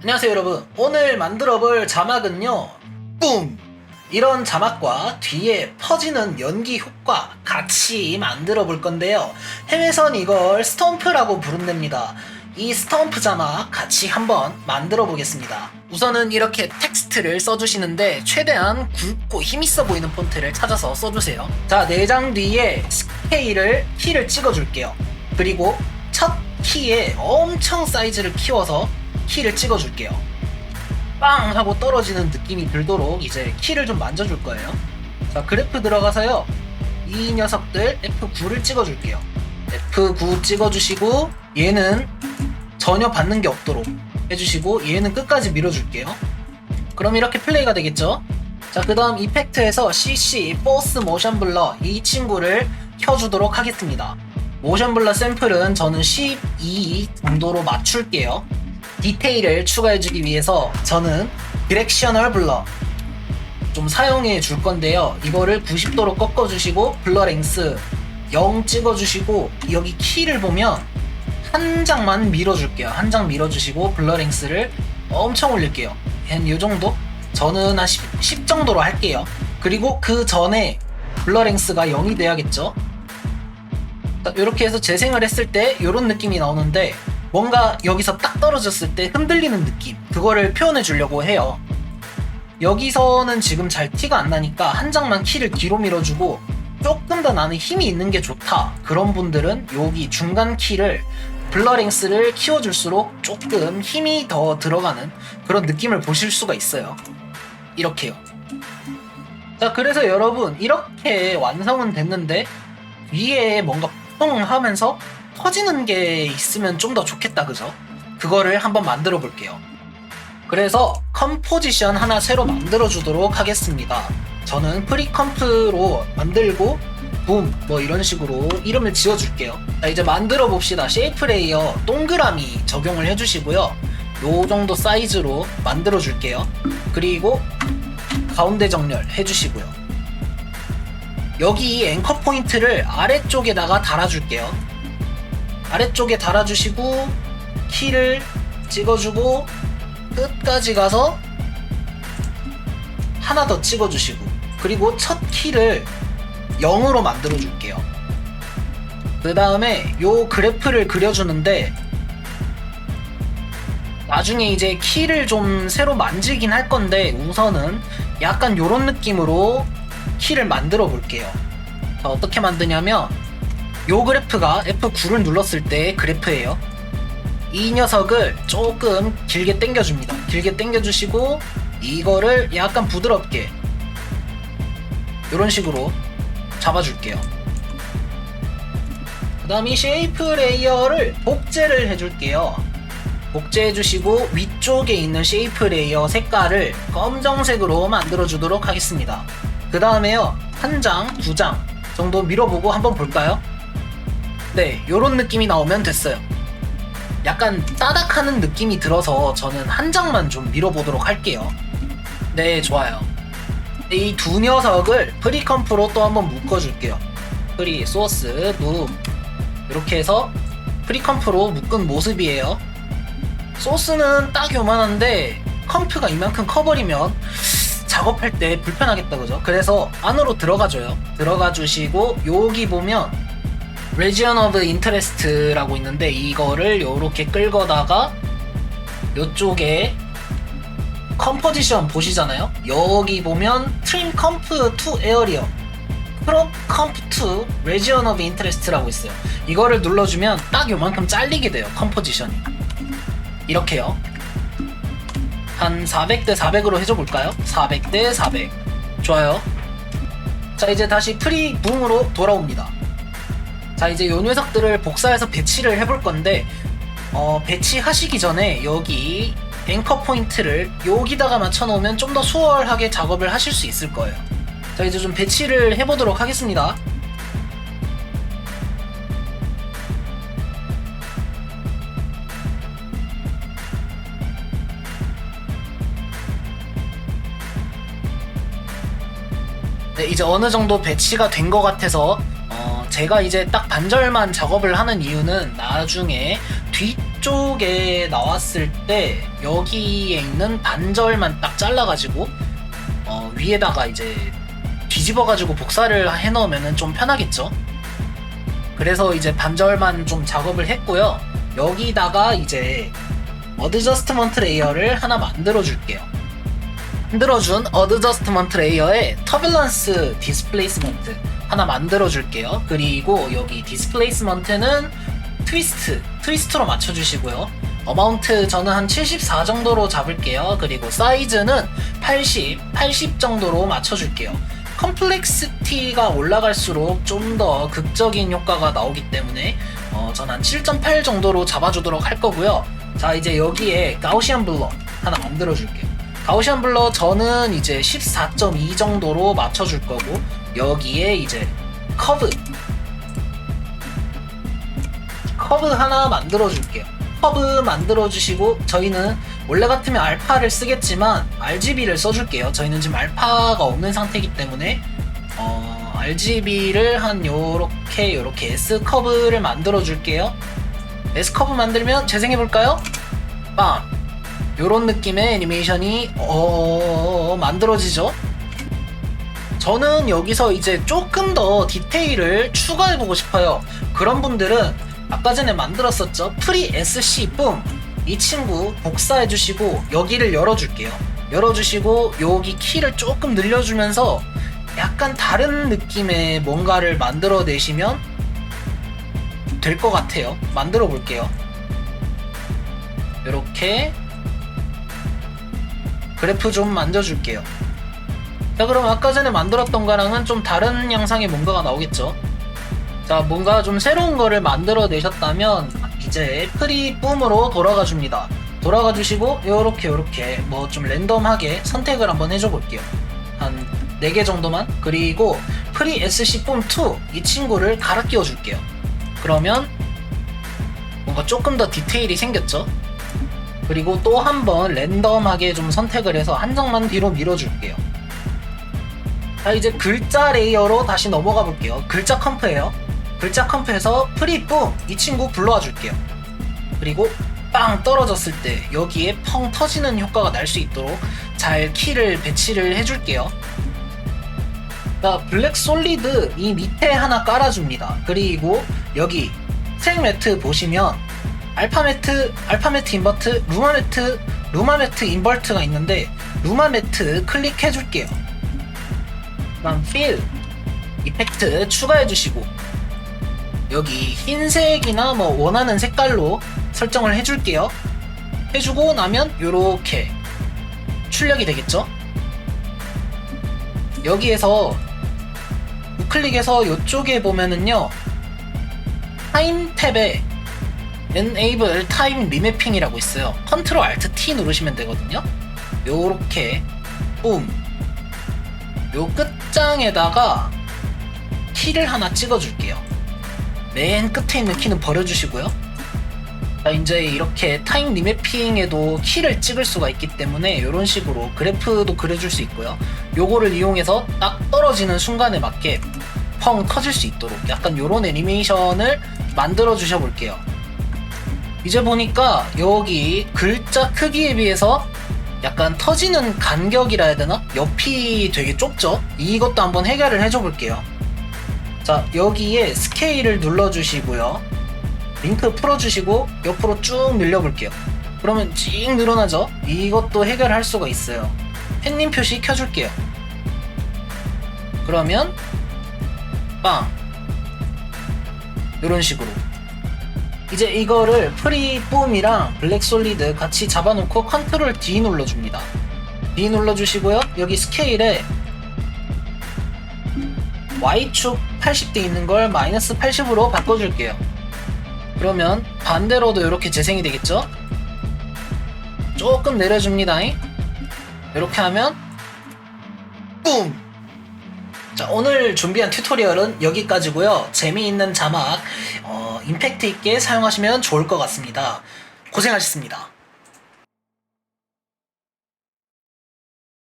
안녕하세요 여러분. 오늘 만들어 볼 자막은요. 뿜! 이런 자막과 뒤에 퍼지는 연기 효과 같이 만들어 볼 건데요. 해외선 이걸 스톰프라고 부른답니다. 이 스톰프 자막 같이 한번 만들어 보겠습니다. 우선은 이렇게 텍스트를 써주시는데 최대한 굵고 힘있어 보이는 폰트를 찾아서 써주세요. 자 내장 뒤에 스케일을 키를 찍어줄게요. 그리고 첫 키에 엄청 사이즈를 키워서 키를 찍어줄게요. 빵 하고 떨어지는 느낌이 들도록 이제 키를 좀 만져줄 거예요. 자 그래프 들어가서요. 이 녀석들 F9를 찍어줄게요. F9 찍어주시고 얘는 전혀 받는 게 없도록 해주시고 얘는 끝까지 밀어줄게요. 그럼 이렇게 플레이가 되겠죠? 자 그 다음 이펙트에서 CC 포스 모션 블러 이 친구를 켜주도록 하겠습니다. 모션 블러 샘플은 저는 12 정도로 맞출게요. 디테일을 추가해주기 위해서 저는 디렉셔널 블러 좀 사용해 줄 건데요. 이거를 90도로 꺾어주시고 블러 랭스 0 찍어주시고 여기 키를 보면 한 장만 밀어줄게요. 한 장 밀어주시고 블러 랭스를 엄청 올릴게요. 한 이 정도? 저는 한 10, 10 정도로 할게요. 그리고 그 전에 블러 랭스가 0이 돼야겠죠? 이렇게 해서 재생을 했을 때 이런 느낌이 나오는데 뭔가 여기서 딱 떨어졌을 때 흔들리는 느낌 그거를 표현해 주려고 해요. 여기서는 지금 잘 티가 안 나니까 한 장만 키를 뒤로 밀어주고 조금 더 나는 힘이 있는 게 좋다. 그런 분들은 여기 중간 키를 블러링스를 키워줄수록 조금 힘이 더 들어가는 그런 느낌을 보실 수가 있어요. 이렇게요. 자 그래서 여러분 이렇게 완성은 됐는데 위에 뭔가 퐁 하면서 터지는 게 있으면 좀 더 좋겠다 그죠? 그거를 한번 만들어 볼게요. 그래서 컴포지션 하나 새로 만들어 주도록 하겠습니다. 저는 프리컴프로 만들고 붐 뭐 이런 식으로 이름을 지어 줄게요. 자 이제 만들어 봅시다. 쉐이프 레이어 동그라미 적용을 해 주시고요. 요 정도 사이즈로 만들어 줄게요. 그리고 가운데 정렬 해 주시고요. 여기 앵커 포인트를 아래쪽에다가 달아 줄게요 아래쪽에 달아주시고 키를 찍어주고 끝까지 가서 하나 더 찍어주시고 그리고 첫 키를 0으로 만들어 줄게요. 그 다음에 요 그래프를 그려주는데 나중에 이제 키를 좀 새로 만지긴 할 건데 우선은 약간 요런 느낌으로 키를 만들어 볼게요. 자, 어떻게 만드냐면 요 그래프가 F9를 눌렀을 때 그래프예요. 이 녀석을 조금 길게 당겨줍니다. 길게 당겨주시고 이거를 약간 부드럽게 이런 식으로 잡아줄게요. 그 다음 이 쉐이프 레이어를 복제를 해줄게요. 복제해주시고 위쪽에 있는 쉐이프 레이어 색깔을 검정색으로 만들어주도록 하겠습니다. 그 다음에요 한 장, 두 장 정도 밀어보고 한번 볼까요? 네, 요런 느낌이 나오면 됐어요. 약간 따닥하는 느낌이 들어서 저는 한 장만 좀 밀어보도록 할게요. 네, 좋아요. 이 두 녀석을 프리컴프로 또 한번 묶어줄게요. 프리, 소스, 무 이렇게 해서 프리컴프로 묶은 모습이에요. 소스는 딱 요만한데 컴프가 이만큼 커버리면 작업할 때 불편하겠다 그죠? 그래서 안으로 들어가줘요. 들어가 주시고 여기 보면 Region of Interest라고 있는데 이거를 요렇게 끌거다가 요쪽에 컴포지션 보시잖아요. 여기 보면 Trim Comp to Area Crop Comp to Region of Interest라고 있어요. 이거를 눌러주면 딱 요만큼 잘리게 돼요 컴포지션이. 이렇게요. 한 400대 400으로 해줘 볼까요? 400대 400 좋아요. 자 이제 다시 프리 붐으로 돌아옵니다 자 이제 요 녀석들을 복사해서 배치를 해볼 건데 어, 배치하시기 전에 여기 앵커 포인트를 여기다가 맞춰놓으면 좀 더 수월하게 작업을 하실 수 있을 거예요. 자 이제 좀 배치를 해보도록 하겠습니다. 네, 이제 어느 정도 배치가 된 것 같아서 어, 제가 이제 딱 반절만 작업을 하는 이유는 나중에 뒤쪽 위쪽에 나왔을 때 여기에 있는 반절만 딱 잘라가지고 어, 위에다가 이제 뒤집어가지고 복사를 해놓으면 좀 편하겠죠. 그래서 이제 반절만 좀 작업을 했고요. 여기다가 이제 어드저스트먼트 레이어를 하나 만들어 줄게요. 만들어준 어드저스트먼트 레이어에 터뷸런스 디스플레이스먼트 하나 만들어 줄게요. 그리고 여기 디스플레이스먼트는 트위스트, 트위스트로 맞춰주시고요. 어마운트 저는 한 74 정도로 잡을게요. 그리고 사이즈는 80, 80 정도로 맞춰줄게요. 컴플렉시티가 올라갈수록 좀 더 극적인 효과가 나오기 때문에 어, 저는 한7.8 정도로 잡아주도록 할 거고요. 자 이제 여기에 가우시안 블러 하나 만들어 줄게요. 가우시안 블러 저는 이제 14.2 정도로 맞춰줄 거고 여기에 이제 커브 커브 하나 만들어 줄게요. 커브 만들어 주시고 저희는 원래 같으면 알파를 쓰겠지만 RGB를 써줄게요. 저희는 지금 알파가 없는 상태이기 때문에 어, RGB를 한 요렇게 요렇게 S 커브를 만들어 줄게요. S 커브 만들면 재생해 볼까요? 빵. 요런 느낌의 애니메이션이 어 만들어지죠. 저는 여기서 이제 조금 더 디테일을 추가해 보고 싶어요. 그런 분들은 아까 전에 만들었었죠. 프리 SC 뿜. 이 친구 복사해 주시고 여기를 열어 줄게요. 열어 주시고 여기 키를 조금 늘려 주면서 약간 다른 느낌의 뭔가를 만들어 내시면 될 것 같아요. 만들어 볼게요. 이렇게 그래프 좀 만져줄게요. 자, 그럼 아까 전에 만들었던 거랑은 좀 다른 양상의 뭔가가 나오겠죠? 자, 뭔가 좀 새로운 거를 만들어 내셨다면 이제 프리 뿜으로 돌아가 줍니다. 돌아가 주시고 요렇게 요렇게 뭐 좀 랜덤하게 선택을 한번 해줘 볼게요. 한 4개 정도만. 그리고 프리 SC 뿜2 이 친구를 갈아 끼워 줄게요. 그러면 뭔가 조금 더 디테일이 생겼죠? 그리고 또 한 번 랜덤하게 좀 선택을 해서 한 장만 뒤로 밀어줄게요. 자, 이제 글자 레이어로 다시 넘어가 볼게요. 글자 컴프예요. 글자 컴프에서 프리뿜 이 친구 불러와 줄게요. 그리고 빵 떨어졌을 때 여기에 펑 터지는 효과가 날 수 있도록 잘 키를 배치를 해줄게요. 자, 블랙 솔리드 이 밑에 하나 깔아줍니다. 그리고 여기 스트링 매트 보시면 알파 매트, 알파 매트 인버트, 루마 매트, 루마 매트 인버트가 있는데 루마 매트 클릭해 줄게요. 그다음 필 이펙트 추가해 주시고 여기 흰색이나 뭐 원하는 색깔로 설정을 해 줄게요. 해 주고 나면 이렇게 출력이 되겠죠? 여기에서 우클릭해서 이쪽에 보면은요 타임 탭에 Enable Time Remapping이라고 있어요. 컨트롤 Alt T 누르시면 되거든요. 요렇게 뿜. 요 끝장에다가 키를 하나 찍어줄게요. 맨 끝에 있는 키는 버려주시고요. 자, 이제 이렇게 타임 리매핑에도 키를 찍을 수가 있기 때문에 이런 식으로 그래프도 그려줄 수 있고요. 요거를 이용해서 딱 떨어지는 순간에 맞게 펑 터질 수 있도록 약간 이런 애니메이션을 만들어 주셔 볼게요. 이제 보니까 여기 글자 크기에 비해서 약간 터지는 간격이라 해야 되나? 옆이 되게 좁죠? 이것도 한번 해결을 해줘 볼게요. 자, 여기에 스케일을 눌러주시고요. 링크 풀어주시고 옆으로 쭉 늘려볼게요. 그러면 찡 늘어나죠? 이것도 해결할 수가 있어요. 햇님 표시 켜줄게요. 그러면 빵 이런 식으로 이제 이거를 프리 뿜이랑 블랙 솔리드 같이 잡아놓고 컨트롤 D 눌러줍니다. D 눌러주시고요. 여기 스케일에 Y축 80대 있는 걸 마이너스 80으로 바꿔줄게요. 그러면 반대로도 이렇게 재생이 되겠죠? 조금 내려줍니다. 이렇게 하면 뿜! 자, 오늘 준비한 튜토리얼은 여기까지고요. 재미있는 자막, 어, 임팩트 있게 사용하시면 좋을 것 같습니다. 고생하셨습니다.